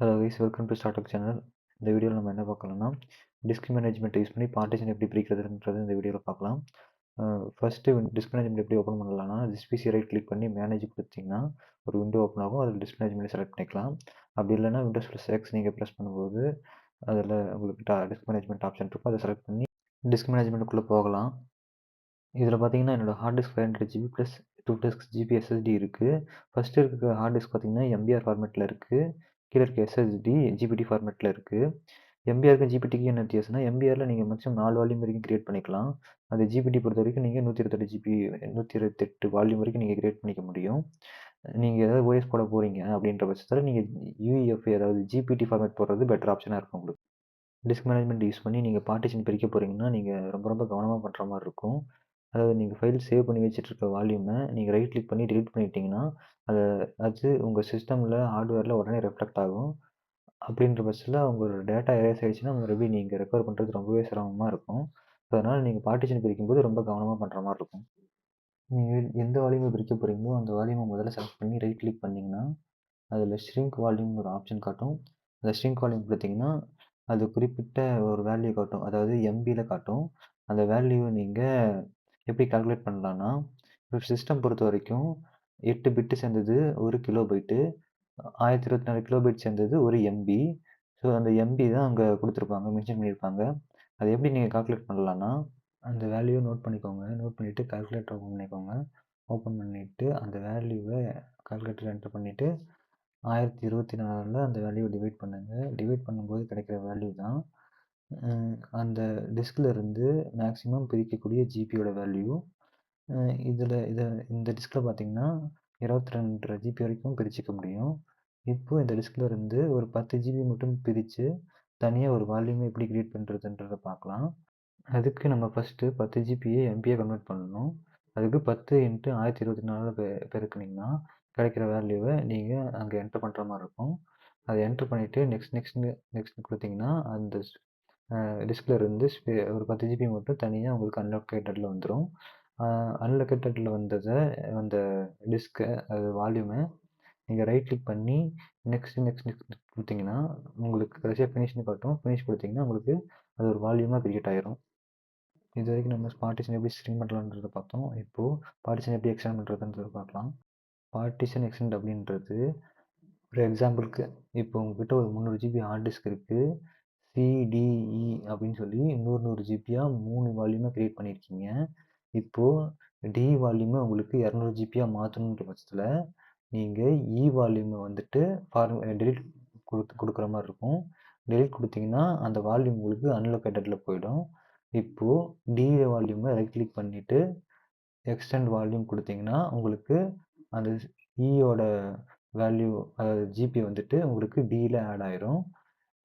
Hello guys welcome to startup channel இந்த வீடியோவில் நம்ம என்ன பார்க்கலாம்னா டிஸ்க் மேனேஜ்மெண்ட் யூஸ் பண்ணி பார்ட்டிஷன் எப்படி பிரிக்கிறதுன்றது இந்த வீடியோவில் பார்க்கலாம். ஃபஸ்ட்டு டிஸ்க் மேனேஜ்மெண்ட் எப்படி ஓப்பன் பண்ணலாம்னா டிஸ்பிசி ரைட் கிளிக் பண்ணி மேனேஜ் கொடுத்தீங்கன்னா ஒரு விண்டோ ஓப்பன் ஆகும். அதில் டிஸ்க் மேனேஜ்மெண்ட் செலக்ட் பண்ணிக்கலாம். அப்படி இல்லைன்னா விண்டோஸ் ப்ளஸ் எக்ஸ் நீங்கள் ப்ரெஸ் பண்ணும்போது அதில் உங்களுக்கு டிஸ்க் மேனேஜ்மெண்ட் ஆப்ஷன் இருக்கும். அதை செலக்ட் பண்ணி டிஸ்க் மேனேஜ்மெண்ட்டுக்குள்ளே போகலாம். இதில் பார்த்தீங்கன்னா என்னோடய hard disk five hundred GB plus two disk GB SSD இருக்குது ஃபஸ்ட்டு இருக்க. ஹார்ட் டிஸ்க் பார்த்தீங்கன்னா எம்பிஆர் ஃபார்மேட்டில் இருக்குது கீழே இருக்க எஸ்எஸ்டி ஜிபிடி ஃபார்மேட்டில் இருக்குது எம்பிஆருக்கு ஜிபிடிக்கு என்ன வித்தியாசம்னா எம்பிஆரில் நீங்கள் மேக்ஸிமம் நாலு வால்யூம் வரைக்கும் கிரியேட் பண்ணிக்கலாம். அது ஜிபிடி பொறுத்த வரைக்கும் நீங்கள் நூற்றி இருபத்தெட்டு ஜிபி நூற்றி இருபத்தெட்டு வால்யூம் வரைக்கும் நீங்கள் கிரியேட் பண்ணிக்க முடியும். நீங்கள் ஏதாவது ஓஎஸ் போட போகிறீங்க அப்படின்ற பட்சத்தில் நீங்கள் யூஇஎஃப் அதாவது ஜிபிடி ஃபார்மேட் போடுறது பெட்டர் ஆப்ஷனாக இருக்கும் உங்களுக்கு. டிஸ்க் மேனேஜ்மெண்ட் யூஸ் பண்ணி நீங்கள் பார்ட்டிஷன் பிரிக்க போகிறீங்கன்னா நீங்கள் ரொம்ப ரொம்ப கவனமாக பண்ணுற மாதிரி இருக்கும். அதாவது நீங்கள் ஃபைல் சேவ் பண்ணி வச்சுட்ருக்க வால்யூமை நீங்கள் ரைட் கிளிக் பண்ணி டிலீட் பண்ணிட்டீங்கன்னா அதை அது உங்கள் சிஸ்டமில் ஹார்ட்வேரில் உடனே ரெஃப்ளெக்ட் ஆகும். அப்படின்ற பட்சத்தில் உங்களோட டேட்டா எரேஸ் ஆகிடுச்சுன்னா மறுபடியும் நீங்கள் ரெக்கவர் பண்ணுறது ரொம்பவே சிரமமாக இருக்கும். ஸோ அதனால் நீங்கள் பார்ட்டிஷன் பிரிக்கும்போது ரொம்ப கவனமாக பண்ணுற மாதிரி இருக்கும். நீங்கள் எந்த வால்யூமை பிரிக்க போகிறீங்களோ அந்த வால்யூமை முதல்ல செலக்ட் பண்ணி ரைட் கிளிக் பண்ணிங்கன்னா அதில் ஸ்ட்ரிங்க் வால்யூம்னு ஒரு ஆப்ஷன் காட்டும். அந்த ஸ்ட்ரிங்க் வால்யூம் பார்த்தீங்கன்னா அது குறிப்பிட்ட ஒரு வேல்யூ காட்டும். அதாவது எம்பியில் காட்டும். அந்த வேல்யூவை நீங்கள் எப்படி கால்குலேட் பண்ணலான்னா இப்போ சிஸ்டம் பொறுத்த வரைக்கும் எட்டு பிட்டு சேர்ந்தது ஒரு கிலோ பைட்டு ஆயிரத்தி இருபத்தி நாலு கிலோ பைட் சேர்ந்தது ஒரு எம்பி ஸோ அந்த எம்பி தான் அங்கே கொடுத்துருப்பாங்க மென்ஷன் பண்ணியிருப்பாங்க. அதை எப்படி நீங்கள் கால்குலேட் பண்ணலான்னா அந்த வேல்யூவை நோட் பண்ணிக்கோங்க. நோட் பண்ணிவிட்டு கால்குலேட்டர் ஓப்பன் பண்ணிக்கோங்க. ஓப்பன் பண்ணிவிட்டு அந்த வேல்யூவை கால்குலேட்டர் என்டர் பண்ணிவிட்டு ஆயிரத்தி இருபத்தி நாலில் அந்த வேல்யூவை டிவைட் பண்ணுங்கள் டிவைட் பண்ணும்போது கிடைக்கிற வேல்யூ தான் அந்த டிஸ்கில் இருந்து மேக்ஸிமம் பிரிக்கக்கூடிய ஜிபியோட வேல்யூ. இதில் இதை இந்த டிஸ்கில் பார்த்தீங்கன்னா இருபத்தி ரெண்டரை ஜிபி வரைக்கும் பிரிச்சுக்க முடியும். இப்போது இந்த டிஸ்கில் இருந்து ஒரு பத்து ஜிபி மட்டும் பிரித்து தனியாக ஒரு வால்யூமை எப்படி க்ரியேட் பண்ணுறதுன்றதை பார்க்கலாம் அதுக்கு நம்ம ஃபஸ்ட்டு பத்து ஜிபியை எம்பியை கன்வெர்ட் பண்ணணும். அதுக்கு பத்து இன்ட்டு ஆயிரத்தி இருபத்தி நாலு பெ பெருக்குனிங்கன்னா கிடைக்கிற வேல்யூவை நீங்கள் அங்கே என்ட்ரு பண்ணுற மாதிரி இருக்கும். அதை என்ட்ரு பண்ணிவிட்டு நெக்ஸ்ட் நெக்ஸ்ட் நெக்ஸ்ட் கொடுத்தீங்கன்னா அந்த டிஸ்கில் இருந்து ஒரு பத்து ஜிபி மட்டும் தனியாக உங்களுக்கு அன்லொக்கேட்டடில் வந்துடும் அன்லொக்கேட்டடில் வந்ததை அந்த டிஸ்க்கை அது வால்யூமை நீங்கள் ரைட் கிளிக் பண்ணி நெக்ஸ்ட் நெக்ஸ்ட் நெக்ஸ்ட் கொடுத்தீங்கன்னா உங்களுக்கு கடைசியாக ஃபினிஷ்னு காட்டும். ஃபினிஷ் கொடுத்தீங்கன்னா உங்களுக்கு அது ஒரு வால்யூமாக கிரியேட் ஆயிரும். இது வரைக்கும் நம்ம பார்ட்டிஷன் எப்படி ஸ்ட்ரிங் பண்ணலான்றதை பார்த்தோம். இப்போது பார்ட்டிஷன் எப்படி எக்ஸ்டெண்ட் பண்ணுறதுன்றது பார்க்கலாம். பார்ட்டிஷன் எக்ஸ்டெண்ட் அப்படின்றது ஒரு எக்ஸாம்பிளுக்கு இப்போ உங்ககிட்ட ஒரு முந்நூறு ஜிபி ஹார்ட் டிஸ்க் இருக்குது சிடிஇ அப்படின்னு சொல்லி நூறு நூறு ஜிபியாக மூணு வால்யூமாக க்ரியேட் பண்ணியிருக்கீங்க. இப்போது டி வால்யூமை உங்களுக்கு இரநூறு ஜிபியாக மாற்றணுன்ற பட்சத்தில் நீங்கள் இ e வால்யூமை வந்துட்டு ஃபார்ம் டெலிட் கொடுத்து கொடுக்குற மாதிரி இருக்கும். டெலிட் கொடுத்தீங்கன்னா அந்த வால்யூம் உங்களுக்கு அன்லொக்கேட்டடில் போயிடும். இப்போது டி வால்யூமை ரைட் கிளிக் பண்ணிவிட்டு எக்ஸ்டெண்ட் வால்யூம் கொடுத்தீங்கன்னா உங்களுக்கு அந்த e இயோட வேல்யூ அதாவது ஜிபி வந்துட்டு உங்களுக்கு டியில் ஆட் ஆயிரும்.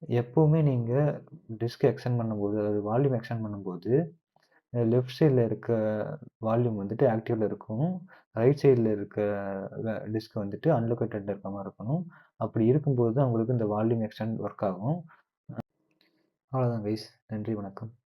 எப்போவுமே நீங்கள் டிஸ்க் எக்ஸ்டெண்ட் பண்ணும்போது அதாவது வால்யூம் எக்ஸ்டெண்ட் பண்ணும்போது லெஃப்ட் சைடில் இருக்க வால்யூம் வந்துட்டு ஆக்டிவில் இருக்கும். ரைட் சைடில் இருக்க டிஸ்க் வந்துட்டு அன்லொகேட்டட் இருக்க மாதிரி இருக்கணும். அப்படி இருக்கும்போது தான் உங்களுக்கு இந்த வால்யூம் எக்ஸ்டெண்ட் ஒர்க் ஆகும். அவ்வளோதான் கைஸ் நன்றி வணக்கம்.